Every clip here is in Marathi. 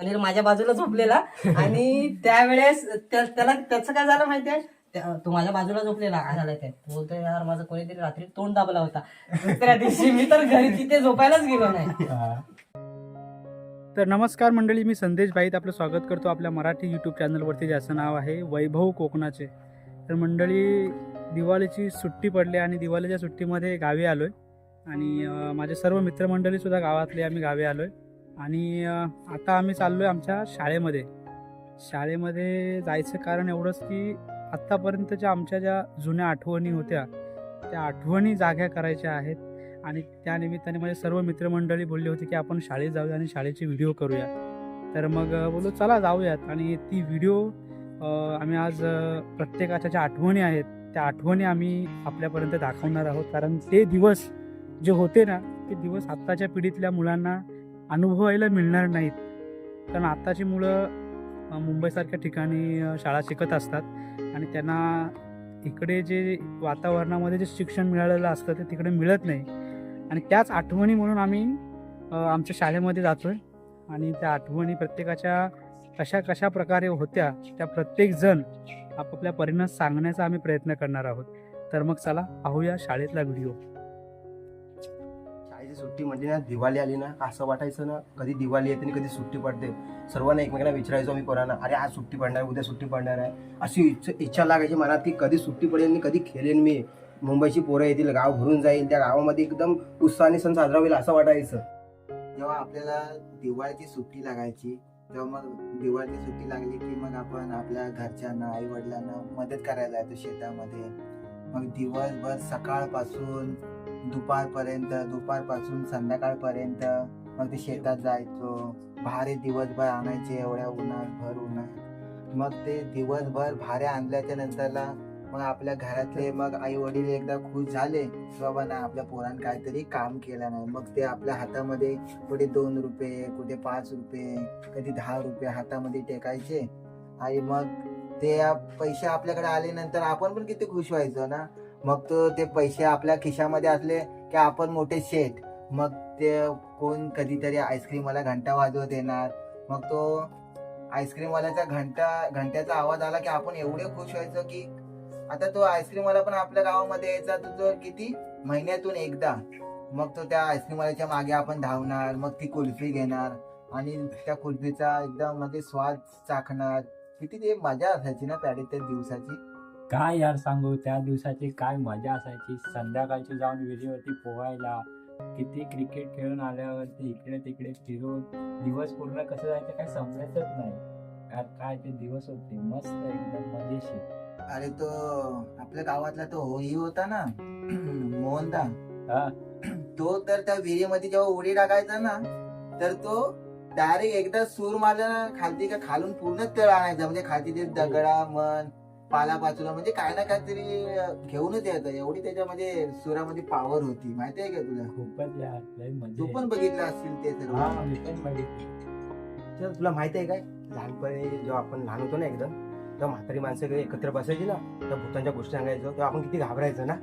समीर माझ्या बाजूला झोपलेला. आणि त्यावेळेस त्या- त्याला त्याचं काय झालं माहितीये? त्या- तो माझ्या बाजूला झोपलेला. काय झालं ते? बोलतोय यार माझं कोणीतरी रात्री तोंड दाबला होता. दुसऱ्या दिवशी मी तर घरी तिथे झोपायलाच गेलो नाही. तर नमस्कार मंडळी मी संदेश भाईत आपलं स्वागत करतो आपल्या मराठी यूट्यूब चॅनलवरती ज्याचं नाव आहे वैभव कोकणाचे. तर मंडळी दिवाळीची सुट्टी पडली आणि दिवाळीच्या सुट्टीमध्ये गावी आलो आहे आणि माझे सर्व मित्रमंडळीसुद्धा गावातले आम्ही गावी आलो आहे आणि आता आम्ही चाललो आहे आमच्या शाळेमध्ये. शाळेमध्ये जायचं कारण एवढंच की आत्तापर्यंतच्या आमच्या ज्या जुन्या आठवणी होत्या त्या आठवणी जाग्या करायच्या आहेत. आणि त्या निमित्ताने माझे सर्व मित्रमंडळी बोलली होती की आपण शाळेत जाऊया आणि शाळेचे व्हिडिओ करूया. तर मग बोललो चला जाऊयात. आणि ती व्हिडिओ आम्ही आज प्रत्येकाच्या ज्या आठवणी आहेत त्या आठवणी आम्ही आपल्यापर्यंत दाखवणार आहोत. कारण ते दिवस जे होते ना ते दिवस आत्ताच्या पिढीतल्या मुलांना अनुभवायला मिळणार नाहीत. कारण आत्ताची मुलं मुंबईसारख्या ठिकाणी शाळा शिकत असतात. आणि त्यांना इकडे जे वातावरणामध्ये जे शिक्षण मिळालेलं असतं ते तिकडे मिळत नाही. आणि त्याच आठवणी म्हणून आम्ही आमच्या शाळेमध्ये जातो आहे आणि त्या आठवणी प्रत्येकाच्या कशा कशा प्रकारे होत्या त्या प्रत्येकजण आपापल्या परिणाम सांगण्याचा आम्ही प्रयत्न करणार आहोत. तर मग चला पाहूया शाळेतला व्हिडिओ. सुट्टी म्हणजे ना दिवाळी आली ना असं वाटायचं ना कधी दिवाळी येते आणि कधी सुट्टी पडते. सर्वांना एकमेकांना विचारायचो आम्ही पोरांना अरे आज सुट्टी पडणार उद्या सुट्टी पडणार आहे. अशी इच्छा इच्छा लागायची मनात की कधी सुट्टी पडेल आणि कधी खेळेन मी. मुंबईची पोरं येतील गाव भरून जाईल त्या गावामध्ये एकदम उत्साहाने सण साजरा होईल असं वाटायचं. जेव्हा आपल्याला दिवाळीची सुट्टी लागायची तेव्हा मग दिवाळीची सुट्टी लागली की मग आपण आपल्या घरच्यांना आई वडिलांना मदत करायला जायचो शेतामध्ये. मग दिवसभर सकाळपासून दुपारपर्यंत दुपारपासून संध्याकाळपर्यंत मग ते शेतात जायचो. भारे दिवसभर आणायचे एवढ्या उन्हात भर उन्हात. मग ते दिवसभर भारे आणल्याच्या नंतरला मग आपल्या घरातले मग आई वडील एकदा खुश झाले बाबा ना आपल्या पोरानं काहीतरी काम केलं नाही. मग ते आपल्या हातामध्ये कुठे दोन रुपये कुठे पाच रुपये कधी दहा रुपये हातामध्ये टेकायचे. आणि मग ते पैसे आपल्याकडे आल्यानंतर आपण पण किती खुश व्हायचो ना. मग तो ते पैसे आपल्या खिशामध्ये असले की आपण मोठे शेठ. मग ते कोण कधीतरी आईस्क्रीमवाला घंटा वाजवत येणार. मग तो आईस्क्रीमवाल्याचा घंटा घंट्याचा आवाज आला की आपण एवढे खुश व्हायचो की आता तो आईस्क्रीमवाला पण आपल्या गावामध्ये यायचा तो तो किती? महिन्यातून एकदा. मग तो त्या आईस्क्रीमवाल्याच्या मागे आपण धावणार मग ती कुल्फी घेणार आणि त्या कुल्फीचा एकदम मध्ये स्वाद चाखणार. किती ते मजा असायची ना त्या दिवसाची. काय यार सांगू? त्या दिवसाची काय मजा असायची? संध्याकाळची जाऊन विहिरीवरती पोहायला किती क्रिकेट खेळून आल्यावरती इकडे तिकडे फिरून दिवस पूर्ण कसं जायचं काय समजायचंच नाही. यार काय ते दिवस होते मस्त एकदम मजेशीर. अरे तो आपल्या गावातला तो होई होता ना मोहनदा हा. तो तर त्या विहिरीमध्ये जेव्हा उडी टाकायचा ना तर तो डायरेक्ट एकदा सूर मारला ना खालती का खालून पूर्ण तळ आणायचा. म्हणजे खालती ते दगडा मन पाला पाचूला म्हणजे काय ना काहीतरी घेऊनच यायचं. एवढी त्याच्यामध्ये सुरामध्ये पावर होती. माहिती आहे का तुला? तू मजा पण बघितलं असतील ते सर्व. हा तुला माहिती आहे काय? लहानपणी जेव्हा आपण लहान होतो ना एकदम तेव्हा म्हातारी माणसं सगळे एकत्र बसायची ना त्या भूतांच्या गोष्टी सांगायचो. तेव्हा आपण किती घाबरायचो ना.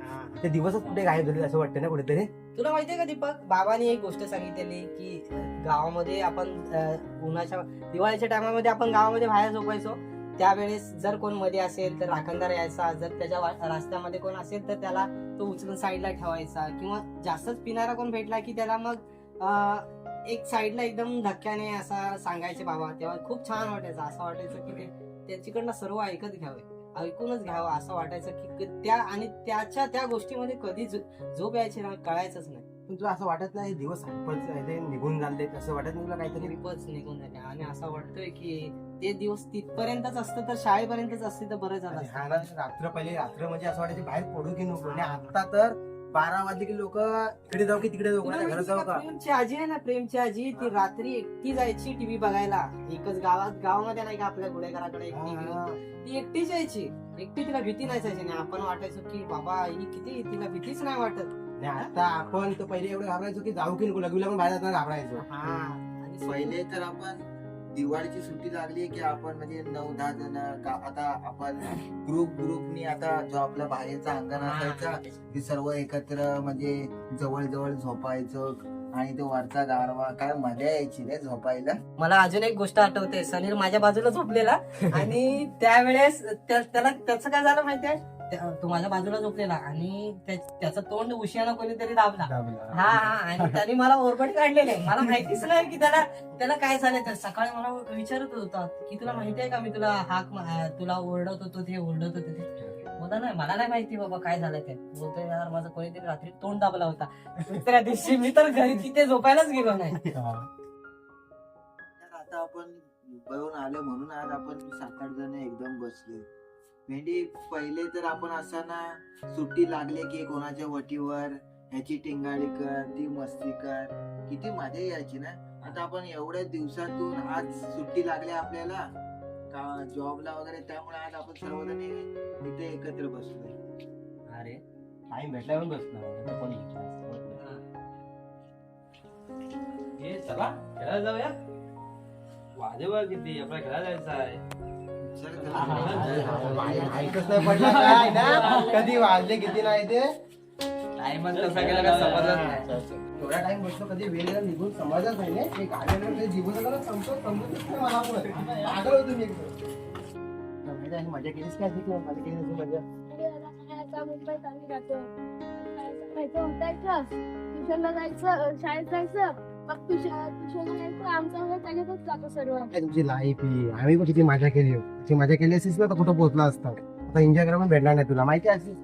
ते दिवसच कुठे गायब झाले असं वाटतं ना कुठेतरी. तुला माहितीये का दीपक? बाबांनी एक गोष्ट सांगितलेली की गावामध्ये आपण उन्हाच्या दिवाळीच्या टायमामध्ये आपण गावामध्ये बाहेर झोपायचो. त्यावेळेस जर कोणमध्ये असेल तर राखणदार यायचा जर त्याच्या रस्त्यामध्ये कोण असेल तर त्याला तो उचलून साईडला ठेवायचा किंवा जास्तच पिणारा कोण भेटला की त्याला मग एक साईडला एकदम धक्क्याने असा सांगायचे बाबा तेव्हा खूप छान वाटायचं असं वाटायचं की ते त्याच्याकडनं सर्व ऐकत घ्यावे ऐकूनच घ्यावं असं वाटायचं की त्या आणि त्याच्या त्या गोष्टीमध्ये कधी झोप यायची ना कळायचंच नाही. पण तुला असं वाटत नाही दिवस निघून झाले असं वाटत नाही तुला काहीतरी? निघून झाले आणि असं वाटतंय की ते दिवस तिथपर्यंतच असतं तर शाळेपर्यंतच असते तर बरं झालं आणि असतं. हा ना, रात्र पहिले रात्र म्हणजे असं वाटायचं बाहेर पडू की नको. आणि आता तर बारा वाजले की लोक इकडे जाऊ की तिकडे जाऊ तुला कोणाच्या घरात माहिती जाऊ का, का? प्रेमची आजी आहे ना प्रेमची आजी ती रात्री एकटी जायची टीव्ही बघायला. एकच गावात गावामध्ये नाही का आपल्या गुडेघराकडे हा. ती एकटीच यायची एकटी तिला भीती नसायची नाही आपण वाटायचो की बाबा ही किती तिला भीतीच नाही वाटत. आणि आता आपण तर पहिले एवढं घाबरायचो की जाऊ की नको. लगवीला पण बाहेर जाताना घाबरायचो. हा आणि पहिले तर आपण दिवाळीची सुट्टी लागली की आपण म्हणजे नऊ दहा जण का- आता आपण ग्रुप ग्रुपनी आता जो आपला बाहेरचा अंगण असायचा ते सर्व एकत्र म्हणजे जवळ जवळ झोपायचं आणि तो वरचा गारवा काय मजा यायची रे झोपायला. मला अजून एक गोष्ट आठवते. सनील माझ्या बाजूला झोपलेला आणि त्यावेळेस त्या- त्याला त्याचं काय झालं माहितीये त्या- तो माझ्या बाजूला झोपलेला आणि त्या- त्याचं तोंड उशियानं कोणीतरी दाबला. हा हा आणि त्याने मला ओरबट काढलेले. मला माहितीच नाही की त्याला त्याला काय झालं तर सकाळी मला विचारत होता की तुला माहिती आहे का मी तुला हाक तुला ओरडत होतो ते ओरडत होते ते? मला नाही मला नाही माहिती बाबा काय झालं ते. बोलतोय यार माझं कोणीतरी रात्री तोंड दाबला होता. दुसऱ्या दिवशी मी तर घरी तिथे झोपायलाच गेलो नाही. तर आता आपण मुंबईहून आलो म्हणून आज आपण सात आठ जण एकदम बसले. मेंढी पहिले तर आपण असा ना सुट्टी लागले की कोणाच्या वटीवर ह्याची टिंगाळी कर ती मस्ती कर. किती मजा यायची ना. आता आपण एवढ्या दिवसातून आज सुट्टी लागली आपल्याला का जॉबला वगैरे त्यामुळे आज आपण सर्वजण इथे एकत्र बसलोय. अरे टाइम भेटल्यावर बसणार कोणी हे चला खेळायला जाऊया. वाजेवर किती? आपल्याला खेळायला जायचं आहे. ऐकच नाही पडलं काय ना कधी वाजले किती नाही ते टाइम कसा गेला काय समजत नाही थोडा टाइम बसलो कधी वेळ गेला निघून समजत नाही ना एक आलेलं ते जीवन जरा समजत समजतच नाही मला पण. होतो मी एकदम मजा केलीस काय तिथे मजा केली मजा मुंबईत आम्ही जातो ट्युशनला जायचं शाळेत जायचं मग आमचा वेळ त्याच्यातच जातो सर्व. काय तुमची लाईफ ही? आम्ही पण किती मजा केली हो. किती ती मजा केली असतीस ना तर कुठं पोहोचला असता. आता एन्जॉय करायला पण भेटणार नाही तुला. माहिती असेल?